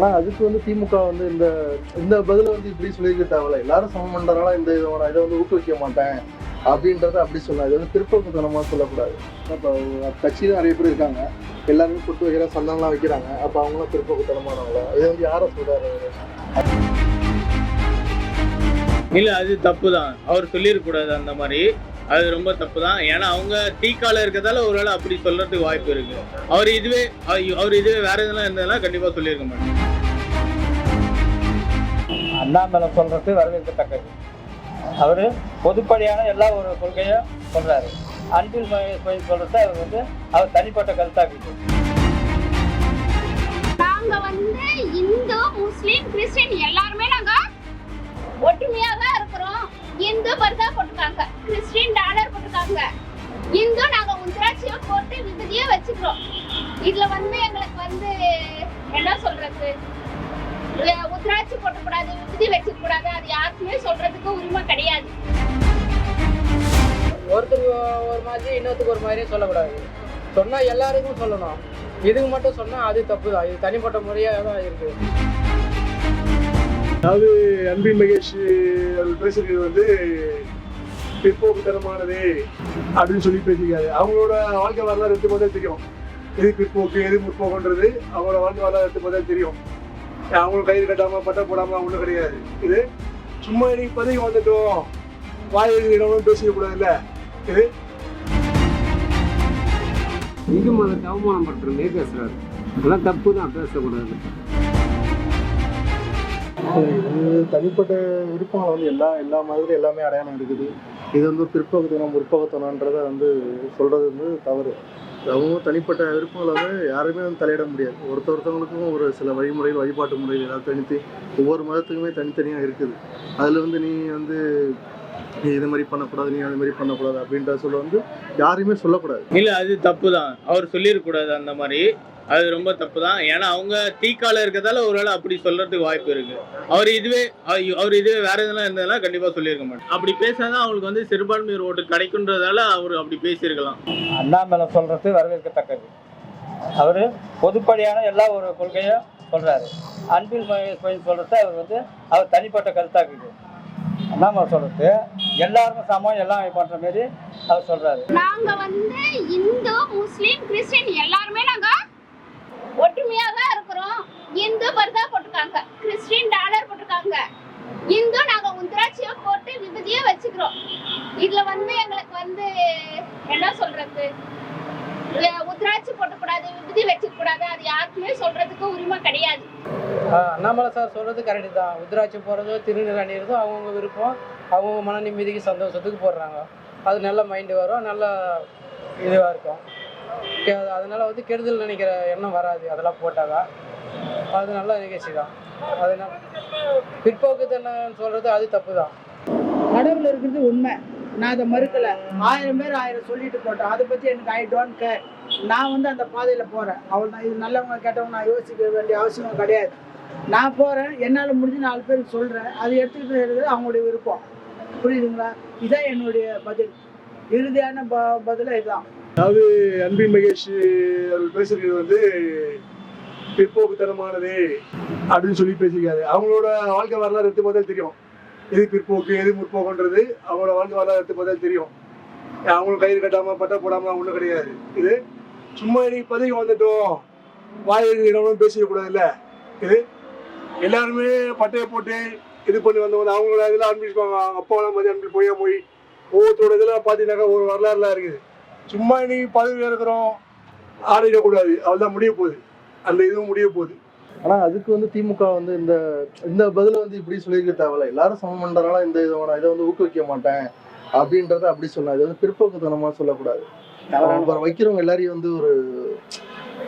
ஆனா அதுக்கு வந்து திமுக வந்து இந்த இந்த பதில வந்து இப்படி சொல்லிக்க தேவையில்ல எல்லாரும் சமம் பண்றதுனால இந்த இதை நான் இதை வந்து ஊக்குவிக்க மாட்டேன் அப்படின்றத அப்படி சொல்லலாம் இது வந்து பிற்போக்குத்தனமா சொல்லக்கூடாது. இப்போ கட்சியில நிறைய பேர் இருக்காங்க. எல்லாருமே கொட்டு வைக்கிற சந்தனம்லாம் வைக்கிறாங்க. அப்போ அவங்களாம் பிற்போக்குத்தனமானவங்களா இதை வந்து யாரை சொல்றாரு இல்லை இல்ல அது தப்பு தான் அவர் சொல்லிடக்கூடாது அந்த மாதிரி. அது ரொம்ப தப்பு தான் ஏன்னா அவங்க டீக்கால இருக்கிறதால ஒருவேளை அப்படி சொல்றதுக்கு வாய்ப்பு இருக்கு. அவர் இதுவே அவர் இதுவே வேற எதுனா இருந்ததுன்னா கண்டிப்பா சொல்லியிருக்க மாட்டாங்க அண்ணாமலை சொல்றது வரவேற்கத்தக்கது. அவர் பொதுப்படியான எல்லா ஒரு கொள்கையும் சொல்றாரு. அன்பில் மகேஷ் கோயில் சொல்றது அவர் வந்து அவர் தனிப்பட்ட கருத்தாக்கிட்டு நாங்க வந்து இந்து முஸ்லீம் கிறிஸ்டின் எல்லாருமே நாங்க ஒற்றுமையா தான் இருக்கிறோம். இந்து பர்தா போட்டிருக்காங்க. கிறிஸ்டின் டாலர் போட்டிருக்காங்க. இந்து நாங்க உந்திராட்சியை போட்டு விபதியா வச்சுக்கிறோம். இதுல வந்து எங்களுக்கு வந்து என்ன சொல்றது? அஹ் உத்திராட்சி போட்டக்கூடாது விபதி வச்சுக்க கூடாது அது யாருக்குமே சொல்றதுக்கு உரிமை கிடையாது. ஒருத்தருக்கு ஒரு மாதிரி இன்னொருத்தருக்கு ஒரு மாதிரியே சொல்லக்கூடாது. சொன்னால் எல்லாருக்கும் சொல்லணும். இதுக்கு மட்டும் சொன்னால் அது தப்பு தான். இது தனிப்பட்ட முறையாக தான் இருக்குது அதாவது அன்பின் மகேஷ் அவர் பேசுறது வந்து பிற்போக்குத்தனமானது அப்படின்னு சொல்லி பேசிக்காரு அவங்களோட வாழ்க்கை வரலாறு எடுத்து போதே தெரியும். எது பிற்போக்கு எது முற்போக்குன்றது அவங்களோட வாழ்க்கை வரலாறு எடுத்து போதே தெரியும். அவங்களும் கயிறு கட்டாம பட்டை போடாம ஒன்றும் கிடையாது. இது சும்மா இன்னைக்கு பதவி வந்துட்டோம். வாய் இடமும் பேசிக்க கூடாதுல்ல இது இந்து மதத்தை அவமானப்படுத்துற மாதிரி பேசுறாரு. அதெல்லாம் தப்பு தான் பேசக்கூடாது. இது தனிப்பட்ட விருப்பங்கள் வந்து எல்லா எல்லா மதத்துலையும் எல்லாமே அடையாளம் இருக்குது. இது வந்து பிற்போக்குத்தனம் முற்போக்குத்தனன்றத வந்து சொல்கிறது வந்து தவறு. அவங்க தனிப்பட்ட விருப்பங்களை வந்து யாருமே வந்து தலையிட முடியாது. ஒருத்த ஒருத்தவங்களுக்கும் ஒரு சில வழிமுறைகள் வழிபாட்டு முறைகள் ஏதாவது தனித்து ஒவ்வொரு மதத்துக்குமே தனித்தனியாக இருக்குது. அதில் வந்து நீ வந்து நீ இது மாதிரி பண்ணக்கூடாது நீ அது மாதிரி பண்ணக்கூடாது அப்படின்ற சொல்ல வந்து யாரையுமே சொல்லக்கூடாது. இல்ல அது தப்பு தான் அவர் சொல்லிடக்கூடாது அந்த மாதிரி. அது ரொம்ப தப்பு தான் ஏன்னா அவங்க டீக்கால இருக்கிறதால ஒருவேளை அப்படி சொல்றதுக்கு வாய்ப்பு இருக்கு. அவர் இதுவே அவர் இதுவே வேற எதுனா இருந்ததுன்னா கண்டிப்பா சொல்லியிருக்க மாட்டாங்க அப்படி பேசினாதான் அவங்களுக்கு வந்து சிறுபான்மையர் ஓட்டு கிடைக்குன்றதால அவர் அப்படி பேசியிருக்கலாம். அண்ணாமலை சொல்றது வரவேற்கத்தக்கது. அவர் பொதுப்படியான எல்லா ஒரு கொள்கையும் சொல்றாரு. அன்பில் மகேஷ் சொல்றது அவர் வந்து அவர் தனிப்பட்ட கருத்தாக்கிட்டு நாம சொல்றது. எல்லாருமே சமம் எல்லாம் பண்ற மாதிரி அவர் சொல்றாரு. நாங்க வந்து இந்து முஸ்லீம் கிறிஸ்டின் எல்லாருமே நாங்க ஒற்றுமையா தான் இருக்கிறோம். இந்து பர்தா போட்டிருக்காங்க. கிறிஸ்டின் டாலர் போட்டிருக்காங்க. இந்து நாங்க உந்திராட்சியை போட்டு விபதியா வச்சுக்கிறோம். இதுல வந்து எங்களுக்கு வந்து என்ன சொல்றது? அஹ் உத்திராட்சி போட்டக்கூடாது விபதி வச்சுக்க கூடாது அது யாருக்குமே சொல்றதுக்கு உரிமை கிடையாது. அண்ணாமலை சார் சொல்கிறது கரெக்டு தான். உத்ராட்சி போகிறதோ திருநீர் அணியிறதோ அவங்கவுங்க விருப்பம். அவங்கவுங்க மன நிம்மதிக்கு சந்தோஷத்துக்கு போடுறாங்க. அது நல்ல மைண்டு வரும் நல்ல இதுவாக இருக்கும். அதனால் வந்து கெடுதல் நினைக்கிற எண்ணம் வராது. அதெல்லாம் போட்டாக்கா. அது நல்ல நிகழ்ச்சி தான். அதனால் பிற்போக்குத்தனம் சொல்கிறது அது தப்பு தான். கடவுள் இருக்கிறது உண்மை. நான் அதை மறுக்கல. ஆயிரம் பேர் ஆயிரம் சொல்லிட்டு போட்டோம். அதை பத்தி எனக்கு ஐ டோன்ட் கேர் நான் வந்து அந்த பாதையில போறேன். அவள் நான் இது நல்லவங்க கேட்டவங்க நான் யோசிக்க வேண்டிய அவசியம் கிடையாது. நான் போறேன். என்னால் முடிஞ்சு நாலு பேருக்கு சொல்றேன். அது எடுத்துக்கிட்டு இருக்கிறது அவங்களுடைய விருப்பம். புரியுதுங்களா? இதான் என்னுடைய பதில். இறுதியான ப பதில இதுதான் அதாவது அன்பின் மகேஷ் அவர் பேசுறது வந்து பிற்போக்குத்தனமானது அப்படின்னு சொல்லி பேசிக்காது அவங்களோட வாழ்க்கை வரலாறு எடுத்து போதே தெரியும். எது பிற்போக்கு எது முற்போக்குன்றது அவங்களோட வாழ்ந்து வரலாறு எடுத்து தெரியும். அவங்களும் கயிறு கட்டாம பட்டை போடாம ஒன்றும் கிடையாது. இது சும்மா இன்னைக்கு பதவி வந்துட்டோம். வாய் இடமும் பேசிக்க இல்லை இது எல்லாருமே பட்டையை போட்டு இது பண்ணி வந்தவங்க அவங்களோட இதெல்லாம் அனுப்பிச்சுப்பாங்க அவங்க அப்பாவெல்லாம் மதியம் அனுப்பி போய் போய் ஒவ்வொருத்தரோட இதெல்லாம் பார்த்தீங்கன்னாக்கா ஒரு வரலாறுலாம் இருக்குது. சும்மா இன்னைக்கு பதவி இருக்கிறோம். ஆடிடக்கூடாது அவள்தான் முடிய போகுது. அந்த இதுவும் முடிய போகுது. ஆனா அதுக்கு வந்து திமுக வந்து இந்த இந்த பதில வந்து இப்படி சொல்லியிருக்க தேவையில்ல. எல்லாரும் சமம் பண்றதுனால இந்த இதை இதை வந்து ஊக்குவிக்க மாட்டேன் அப்படின்றத அப்படி சொல்லலாம் இது வந்து பிற்போக்குத்தனமா சொல்லக்கூடாது. வைக்கிறவங்க எல்லாரையும் வந்து ஒரு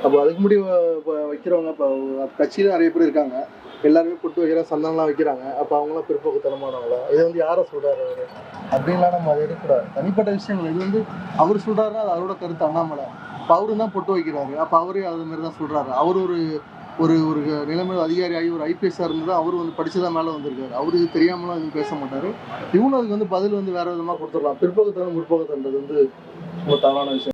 அப்போ அதுக்கு முடி வைக்கிறவங்க இப்போ கட்சியில நிறைய பேர் இருக்காங்க. எல்லாருமே பொட்டு வைக்கிற சந்தனம்லாம் வைக்கிறாங்க. அப்போ அவங்களாம் பிற்போக்குத்தனமானவங்களா? இதை வந்து யாரை சொல்றாரு அவரு? அப்படின்லாம் நம்ம அதை எடுக்கக்கூடாது. தனிப்பட்ட விஷயங்கள். இது வந்து அவர் சொல்றாருன்னா அது அவரோட கருத்து அண்ணாமலை. இப்போ அவரு தான் பொட்டு வைக்கிறாரு. அப்போ அவரே அது மாதிரி தான் சொல்றாரு. அவர் ஒரு ஒரு ஒரு நிலைமை அதிகாரி ஆகி ஒரு ஐபிஎஸ்ஆர் இருந்து அவர் வந்து படிச்சுதான் மேலே வந்திருக்காரு. அவருக்கு தெரியாமலாம் எதுவும் பேச மாட்டாரு. இவனும் அதுக்கு வந்து பதில் வந்து வேற விதமாக கொடுத்துடலாம். பிற்பகத்தனம் முற்பகத்தன்றது வந்து ரொம்ப தவறான விஷயம்.